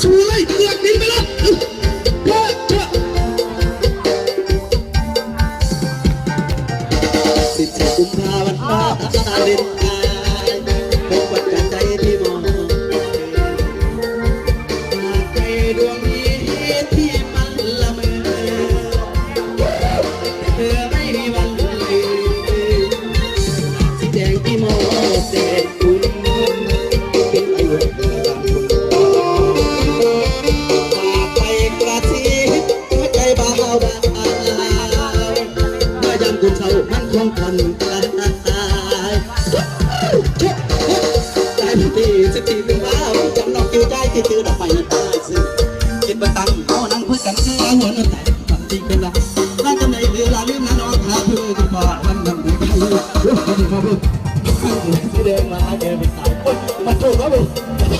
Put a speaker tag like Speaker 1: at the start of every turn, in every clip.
Speaker 1: สู้เลยเลือกดินไปแล้วเออเออเออ
Speaker 2: สิบสี่กุมภาพันธ์วาเลนไทน์เป็นวันจากใจที่มองใจดวงนี้ที่มันละเมอเธอไม่มีวันลืมสีแดงที่มอง ร้ามันคงผ่อนคลายใจพี่สิบสี่เป็นว้าวจำนองคิวใจที่ตื่นอกไปตายซึ่งคิดว่าตั้งเอานั่งคุยกันคือเอาหัวนั่นแต่ความจริงเป็นไรน่าจะในเวลาลืมนะน้องทาเพื่อที่บ้านมันนั่งดูกันเลยมาเพิ่มสีแดงมาเดินไปตายคนมันถูกแล้วมึง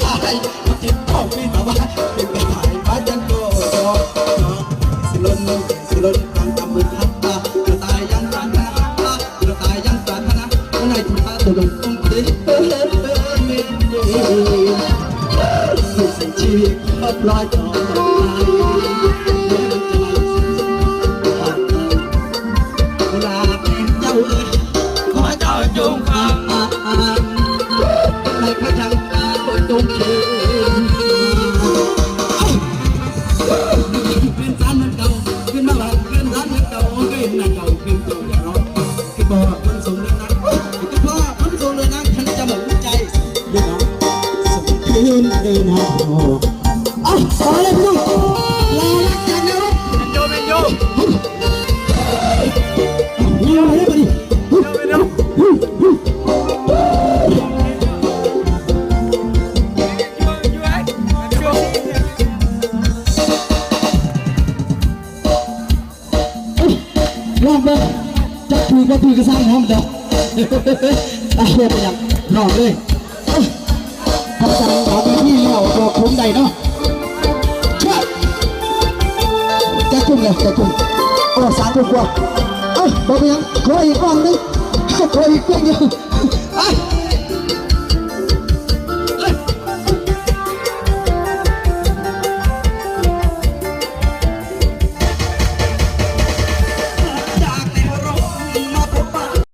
Speaker 2: ตายมันจิตต้องมีแต่ว่าเป็นไปตายมาจันโกจอสิลนสิลนกลางตำมือทับตา ใน คืนเดินหาพ่ออะต่อเลยพี่น้องลาลักกันนะรบ
Speaker 3: โยเป็นโย
Speaker 2: เงียบเลยมาดิ
Speaker 3: โยเป็นโย
Speaker 2: ลองเบิ่งจะคุยก็คุยก็สร้างหอมเด้ออะเรียบไปยังลองเลยคำ บอกผมใดเนาะเชื่อจะจุ่มเลยจะจุ่มโอ้สามทุ่มกว่าเอ้ยบอกไปยังขออีกกล้องนึงขออีกกล้องเดียว